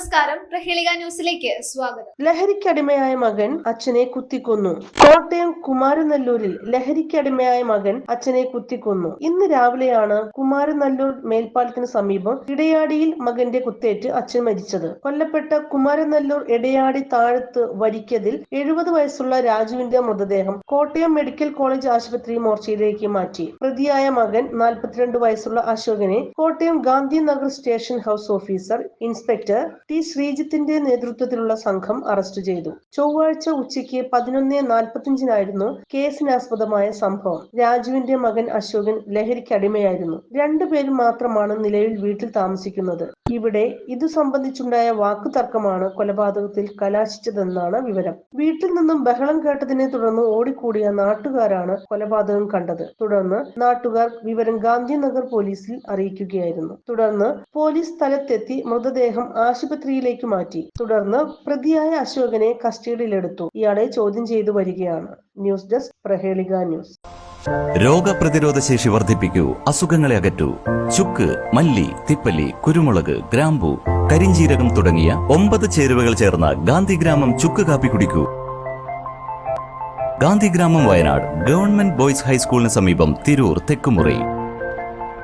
നമസ്കാരം. പ്രഹേളിക ന്യൂസിലേക്ക് സ്വാഗതം. ലഹരിക്കടിമയായ മകൻ അച്ഛനെ കുത്തിക്കൊന്നു. കോട്ടയം കുമാരനല്ലൂരിൽ ലഹരിക്കടിമയായ മകൻ അച്ഛനെ കുത്തിക്കൊന്നു. ഇന്ന് രാവിലെയാണ് കുമാരനല്ലൂർ മേൽപ്പാലത്തിന് സമീപം ഇടയാടിയിൽ മകന്റെ കുത്തേറ്റ് അച്ഛൻ മരിച്ചത്. കൊല്ലപ്പെട്ട കുമാരനല്ലൂർ ഇടയാടി താഴത്ത് വരിക്കതിൽ എഴുപത് വയസ്സുള്ള രാജുവിന്റെ മൃതദേഹം കോട്ടയം മെഡിക്കൽ കോളേജ് ആശുപത്രി മോർച്ചയിലേക്ക് മാറ്റി. പ്രതിയായ മകൻ നാൽപ്പത്തിരണ്ട് വയസ്സുള്ള അശോകനെ Kottayam Gandhinagar station house officer inspector T ശ്രീജിത്തിന്റെ നേതൃത്വത്തിലുള്ള സംഘം അറസ്റ്റ് ചെയ്തു. ചൊവ്വാഴ്ച ഉച്ചയ്ക്ക് പതിനൊന്ന് നാൽപ്പത്തിയഞ്ചിനായിരുന്നു കേസിനാസ്പദമായ സംഭവം. രാജുവിന്റെ മകൻ അശോകൻ ലഹരിക്കടിമയായിരുന്നു രണ്ടുപേരും മാത്രമാണ് നിലവിൽ വീട്ടിൽ താമസിക്കുന്നത്. ഇവിടെ ഇതു സംബന്ധിച്ചുണ്ടായ വാക്കുതർക്കമാണ് കൊലപാതകത്തിൽ കലാശിച്ചതെന്നാണ് വിവരം. വീട്ടിൽ നിന്നും ബഹളം കേട്ടതിനെ തുടർന്ന് ഓടിക്കൂടിയ നാട്ടുകാരാണ് കൊലപാതകം കണ്ടത്. തുടർന്ന് നാട്ടുകാർ വിവരം ഗാന്ധിനഗർ പോലീസിൽ അറിയിക്കുകയായിരുന്നു. തുടർന്ന് പോലീസ് സ്ഥലത്തെത്തി മൃതദേഹം ആശുപത്രിയിലേക്ക് മാറ്റി. തുടർന്ന് പ്രതിയായ അശോകനെ കസ്റ്റഡിയിലെടുത്തു. ഇയാളെ ചോദ്യം ചെയ്തു വരികയാണ്. News desk Prahelika news. രോഗപ്രതിരോധ ശേഷി വർദ്ധിപ്പിക്കൂ. അസുഖങ്ങളെ അകറ്റൂ. ചുക്ക് മല്ലി തിപ്പല്ലി കുരുമുളക് ഗ്രാമ്പു കരിഞ്ചീരകം തുടങ്ങിയ ഒമ്പത് ചേരുവകൾ ചേർന്ന ഗാന്ധിഗ്രാമം ചുക്ക് കാപ്പി കുടിക്കൂ. ഗാന്ധിഗ്രാമം വയനാട് ഗവൺമെന്റ് ബോയ്സ് ഹൈസ്കൂളിന് സമീപം തിരൂർ തെക്കുമുറി.